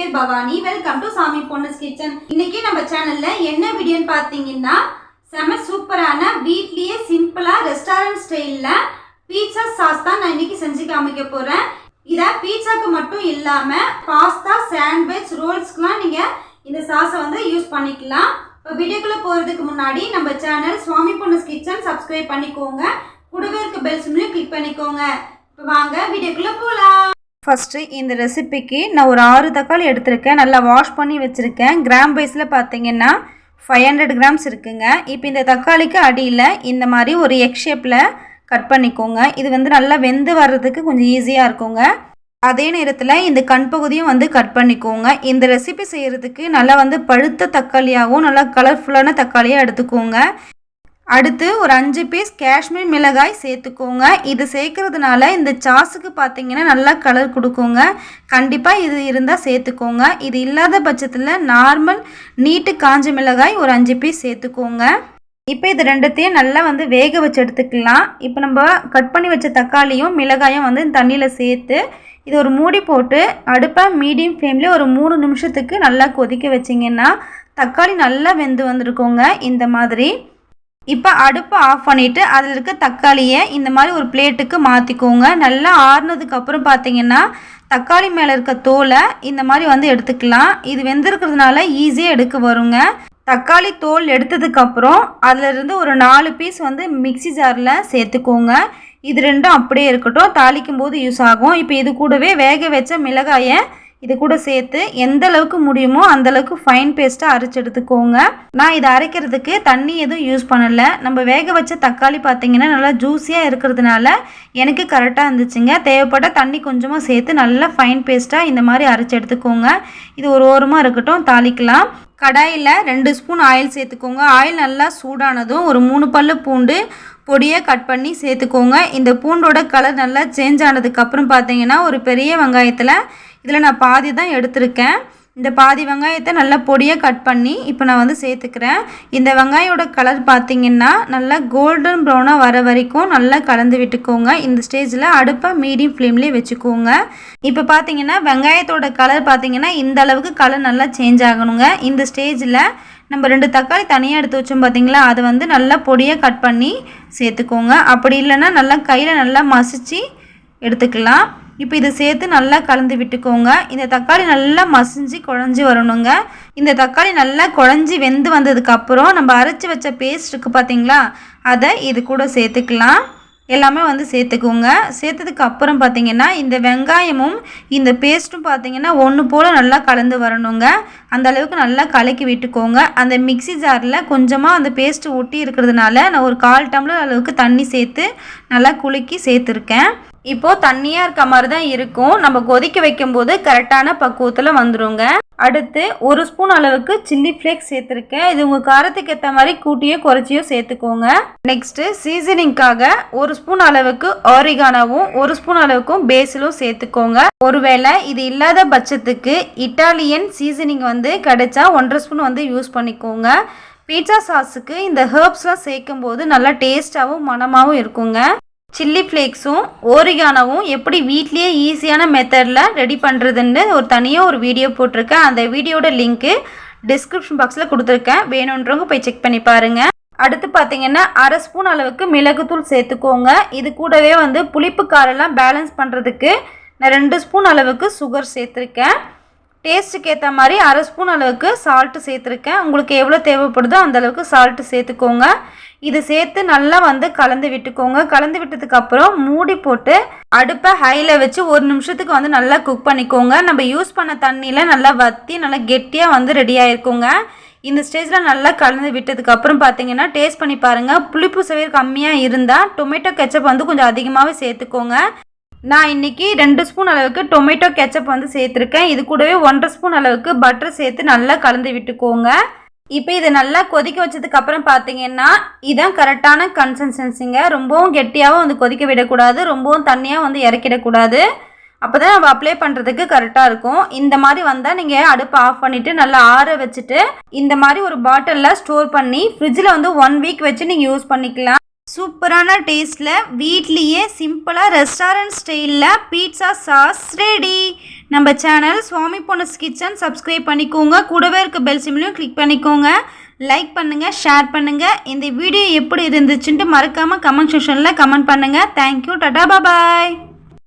பேர் Bhavani. Welcome to சாமி பொண்ணஸ் kitchen. இன்னைக்கு நம்ம சேனல்ல என்ன வீடியோன்னு பார்த்தீங்கன்னா செம சூப்பரான வீட்லயே சிம்பிளா ரெஸ்டாரண்ட் ஸ்டைல்ல பீட்சா சாஸ் தான் நான் இன்னைக்கு செஞ்சு காமிக்க போறேன். இதை பீட்சாக்கு மட்டும் இல்லாம பாஸ்தா சாண்ட்விச் ரோல்ஸ்க்குலாம் நீங்க இந்த சாஸை வந்து யூஸ் பண்ணிக்கலாம். இப்போ வீடியோக்குள்ள போறதுக்கு முன்னாடி நம்ம channel Swami Ponnas kitchen subscribe பண்ணிக்கோங்க. கூடவே இருக்க பெல் சிம்லையும் கிளிக் பண்ணிக்கோங்க. இப்போ வாங்க வீடியோக்குள்ள போகலாம் ஃபஸ்ட்டு இந்த ரெசிபிக்கு நான் ஒரு ஆறு தக்காளி எடுத்திருக்கேன். நல்லா வாஷ் பண்ணி வச்சுருக்கேன். கிராம் வைஸில் பார்த்தீங்கன்னா ஃபைவ் ஹண்ட்ரட் கிராம்ஸ் இருக்குங்க. இப்போ இந்த தக்காளிக்கு அடியில் இந்த மாதிரி ஒரு எக் ஷேப்பில் கட் பண்ணிக்கோங்க. இது வந்து நல்லா வெந்து வர்றதுக்கு கொஞ்சம் ஈஸியாக இருக்குங்க. அதே நேரத்தில் இந்த கண் பகுதியும் வந்து கட் பண்ணிக்கோங்க. இந்த ரெசிபி செய்கிறதுக்கு நல்லா வந்து பழுத்த தக்காளியாகவும் நல்லா கலர்ஃபுல்லான தக்காளியாக எடுத்துக்கோங்க. அடுத்து ஒரு அஞ்சு பீஸ் காஷ்மீர் மிளகாய் சேர்த்துக்கோங்க. இது சேர்க்கறதுனால இந்த சாஸுக்கு பார்த்தீங்கன்னா நல்லா கலர் கொடுக்குங்க. கண்டிப்பாக இது இருந்தால் சேர்த்துக்கோங்க. இது இல்லாத பட்சத்தில் நார்மல் நீட்டு காஞ்ச மிளகாய் ஒரு அஞ்சு பீஸ் சேர்த்துக்கோங்க. இப்போ இது ரெண்டுத்தையும் நல்லா வந்து வேக வச்சு எடுத்துக்கலாம். இப்போ நம்ம கட் பண்ணி வச்ச தக்காளியும் மிளகாயும் வந்து இந்த தண்ணியில் சேர்த்து இது ஒரு மூடி போட்டு அடுப்பை மீடியம் ஃப்ளேம்லேயே ஒரு மூணு நிமிஷத்துக்கு நல்லா கொதிக்க வச்சிங்கன்னா தக்காளி நல்லா வெந்து வந்திருக்கோங்க. இந்த மாதிரி இப்போ அடுப்பை ஆஃப் பண்ணிவிட்டு அதில் இருக்க தக்காளியை இந்த மாதிரி ஒரு பிளேட்டுக்கு மாற்றிக்கோங்க நல்லா ஆறுனதுக்கப்புறம் பார்த்தீங்கன்னா தக்காளி மேலே இருக்க தோலை இந்த மாதிரி வந்து எடுத்துக்கலாம். இது வெந்திருக்கிறதுனால ஈஸியாக எடுக்க வருங்க. தக்காளி தோல் எடுத்ததுக்கப்புறம் அதிலிருந்து ஒரு நாலு பீஸ் வந்து மிக்சி ஜாரில் சேர்த்துக்கோங்க. இது ரெண்டும் அப்படியே இருக்கட்டும். தாளிக்கும் போது யூஸ் ஆகும். இப்போ இது கூடவே வேக வச்ச மிளகாயை இது கூட சேர்த்து எந்த அளவுக்கு முடியுமோ அந்த அளவுக்கு ஃபைன் பேஸ்ட்டாக அரைச்சி எடுத்துக்கோங்க. நான் இதை அரைக்கிறதுக்கு தண்ணி எதுவும் யூஸ் பண்ணலை. நம்ம வேக வச்ச தக்காளி பார்த்தீங்கன்னா நல்லா ஜூஸியாக இருக்கிறதுனால எனக்கு கரெக்டாக இருந்துச்சுங்க. தேவைப்பட்ட தண்ணி கொஞ்சமாக சேர்த்து நல்லா ஃபைன் பேஸ்ட்டாக இந்த மாதிரி அரைச்சி எடுத்துக்கோங்க. இது ஒரு ஓரமாக இருக்கட்டும் தாளிக்கலாம். கடாயில் ரெண்டு ஸ்பூன் ஆயில் சேர்த்துக்கோங்க. ஆயில் நல்லா சூடானதும் ஒரு மூணு பல்லு பூண்டு பொடியை கட் பண்ணி சேர்த்துக்கோங்க. இந்த பூண்டோட கலர் நல்லா சேஞ்ச் ஆனதுக்கப்புறம் பார்த்தீங்கன்னா ஒரு பெரிய வெங்காயத்தில் இதில் நான் பாதி தான் எடுத்திருக்கேன். இந்த பாதி வெங்காயத்தை நல்லா பொடியாக கட் பண்ணி இப்போ நான் வந்து சேர்த்துக்கிறேன். இந்த வெங்காயோட கலர் பார்த்திங்கன்னா நல்லா கோல்டன் ப்ரௌனாக வர வரைக்கும் நல்லா கலந்து விட்டுக்கோங்க. இந்த ஸ்டேஜில் அடுப்பை மீடியம் ஃப்ளேம்லேயே வச்சுக்கோங்க. இப்போ பார்த்தீங்கன்னா வெங்காயத்தோட கலர் பார்த்திங்கன்னா இந்த அளவுக்கு கலர் நல்லா சேஞ்ச் ஆகணுங்க. இந்த ஸ்டேஜில் நம்ம ரெண்டு தக்காளி தனியாக எடுத்து வச்சோம் பார்த்தீங்களா? அதை வந்து நல்லா பொடியாக கட் பண்ணி சேர்த்துக்கோங்க. அப்படி இல்லைன்னா நல்லா கையில் நல்லா மசிச்சு எடுத்துக்கலாம். இப்போ இதை சேர்த்து நல்லா கலந்து விட்டுக்கோங்க. இந்த தக்காளி நல்லா மசிஞ்சு குழஞ்சி வரணுங்க. இந்த தக்காளி நல்லா குழஞ்சி வெந்து வந்ததுக்கப்புறம் நம்ம அரைச்சி வச்ச பேஸ்ட் இருக்குது பார்த்தீங்களா? அதை இது கூட சேர்த்துக்கலாம். எல்லாமே வந்து சேர்த்துக்கோங்க. சேர்த்ததுக்கு அப்புறம் பார்த்தீங்கன்னா இந்த வெங்காயமும் இந்த பேஸ்ட்டும் பார்த்தீங்கன்னா ஒன்று போல் நல்லா கலந்து வரணுங்க. அந்த அளவுக்கு நல்லா கலக்கி விட்டுக்கோங்க. அந்த மிக்சி ஜாரில் கொஞ்சமாக அந்த பேஸ்ட்டு ஒட்டி இருக்கிறதுனால நான் ஒரு கால் டம்ளர் அளவுக்கு தண்ணி சேர்த்து நல்லா குலுக்கி சேர்த்துருக்கேன். இப்போது தண்ணியாக இருக்க மாதிரி தான் இருக்கும். நம்ம கொதிக்க வைக்கும்போது கரெக்டான பக்குவத்தில் வந்துருங்க. அடுத்து ஒரு ஸ்பூன் அளவுக்கு சில்லி ஃப்ளேக்ஸ் சேர்த்துருக்கேன். இது உங்கள் காரத்துக்கு ஏற்ற மாதிரி கூட்டியோ குறைச்சியோ சேர்த்துக்கோங்க. நெக்ஸ்ட்டு சீசனிங்காக ஒரு ஸ்பூன் அளவுக்கு ஆரிகானாவும் ஒரு ஸ்பூன் அளவுக்கும் பேசிலும் சேர்த்துக்கோங்க. ஒருவேளை இது இல்லாத பட்சத்துக்கு இட்டாலியன் சீசனிங் வந்து கிடைச்சா ஒன்றரை ஸ்பூன் வந்து யூஸ் பண்ணிக்கோங்க. பீட்சா சாஸுக்கு இந்த ஹேர்ப்ஸ்லாம் சேர்க்கும் போது நல்லா டேஸ்ட்டாகவும் மனமாகவும் இருக்குங்க. சில்லி ஃப்ளேக்ஸும் ஓரிகானவும் எப்படி வீட்லேயே ஈஸியான மெத்தடில் ரெடி பண்ணுறதுன்னு ஒரு தனியாக ஒரு வீடியோ போட்டிருக்கேன். அந்த வீடியோட லிங்க்கு டிஸ்கிரிப்ஷன் பாக்ஸில் கொடுத்துருக்கேன். வேணுன்றவங்க போய் செக் பண்ணி பாருங்கள் அடுத்து பார்த்தீங்கன்னா அரை ஸ்பூன் அளவுக்கு மிளகுத்தூள் சேர்த்துக்கோங்க. இது கூடவே வந்து புளிப்பு காரெல்லாம் பேலன்ஸ் பண்ணுறதுக்கு நான் ரெண்டு ஸ்பூன் அளவுக்கு சுகர் சேர்த்துருக்கேன். டேஸ்ட்டுக்கு ஏற்ற மாதிரி அரை ஸ்பூன் அளவுக்கு சால்ட்டு சேர்த்துருக்கேன். உங்களுக்கு எவ்வளோ தேவைப்படுதோ அந்த அளவுக்கு சால்ட்டு சேர்த்துக்கோங்க. இது சேர்த்து நல்லா வந்து கலந்து விட்டுக்கோங்க. கலந்து விட்டதுக்கப்புறம் மூடி போட்டு அடுப்பை ஹையில் வச்சு ஒரு நிமிஷத்துக்கு வந்து நல்லா குக் பண்ணிக்கோங்க. நம்ம யூஸ் பண்ண தண்ணியில் நல்லா வற்றி நல்லா கெட்டியாக வந்து ரெடி ஆகிருக்குங்க இந்த ஸ்டேஜில் நல்லா கலந்து விட்டதுக்கப்புறம் பார்த்தீங்கன்னா டேஸ்ட் பண்ணி பாருங்கள் புளிப்பு சுவை கம்மியாக இருந்தால் டொமேட்டோ கெச்சப் வந்து கொஞ்சம் அதிகமாகவே சேர்த்துக்கோங்க. நான் இன்றைக்கி ரெண்டு ஸ்பூன் அளவுக்கு டொமேட்டோ கெச்சப் வந்து சேர்த்துருக்கேன். இது கூடவே ஒன்றரை ஸ்பூன் அளவுக்கு பட்டர் சேர்த்து நல்லா கலந்து விட்டுக்கோங்க. இப்போ இதை நல்லா கொதிக்க வச்சதுக்கு அப்புறம் பார்த்தீங்கன்னா இதான் கரெக்டான கன்சன்சன்சிங்க ரொம்பவும் கெட்டியாகவும் வந்து கொதிக்க விடக்கூடாது. ரொம்பவும் தண்ணியாக வந்து இறக்கிடக்கூடாது. அப்போ தான் நம்ம அப்ளை பண்ணுறதுக்கு கரெக்டாக இருக்கும். இந்த மாதிரி வந்தால் நீங்கள் அடுப்பை ஆஃப் பண்ணிவிட்டு நல்லா ஆற வச்சுட்டு இந்த மாதிரி ஒரு பாட்டிலில் ஸ்டோர் பண்ணி ஃப்ரிட்ஜில் வந்து ஒன் வீக் வச்சு நீங்கள் யூஸ் பண்ணிக்கலாம். சூப்பரான டேஸ்ட்டில் வீட்லேயே சிம்பிளாக ரெஸ்டாரண்ட் ஸ்டைலில் பீட்சா சாஸ் ரெடி. நம்ம சேனல் சுவாமி பொண்ணஸ் கிச்சன் சப்ஸ்கிரைப் பண்ணிக்கோங்க. கூடவே இருக்க பெல் சிம்லையும் கிளிக் பண்ணிக்கோங்க. லைக் பண்ணுங்கள் ஷேர் பண்ணுங்கள் இந்த வீடியோ எப்படி இருந்துச்சுன்ட்டு மறக்காமல் கமெண்ட் செக்ஷனில் கமெண்ட் பண்ணுங்கள் தேங்க்யூ டாடா பாய்